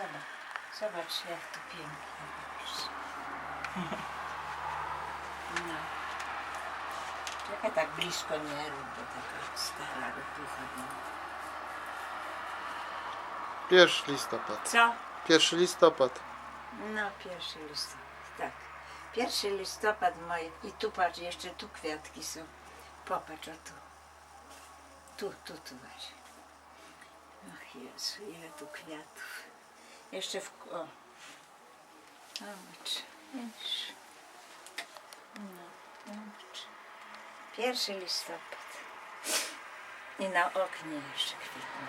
Zobacz, zobacz jak to pięknie. No. Czekaj tak blisko nie rób, bo taka stara ropucha. Pierwszy listopad. Co? Pierwszy listopad. No, pierwszy listopad, tak. Pierwszy listopad moje. I tu patrz, jeszcze tu kwiatki są. Popatrz, o tu. Tu, tu, tu weź. Ach Jezu, ile tu kwiatów. Jeszcze w... O. No, zobacz. Pierwszy listopad. I na oknie jeszcze kwitną.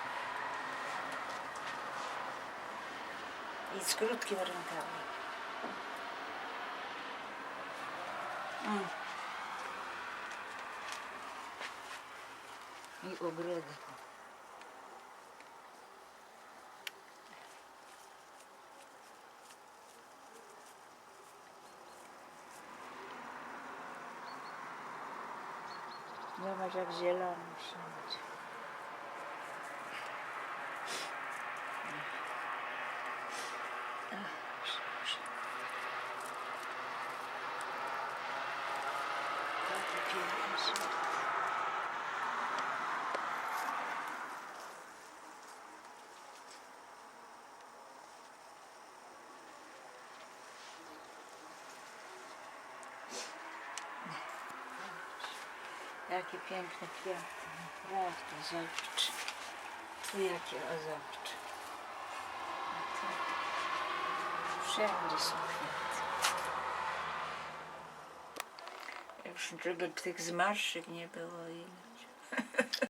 I z krótkim rękawem. Mm. I ogródek. Zobacz jak zielony wszędzie. Ach, Boże. Takie Jakie piękne kwiaty, naprawdę, zobacz. Tu jakie, o zobacz. Wszędzie są kwiaty. Już żeby tych zmarszczek nie było ile.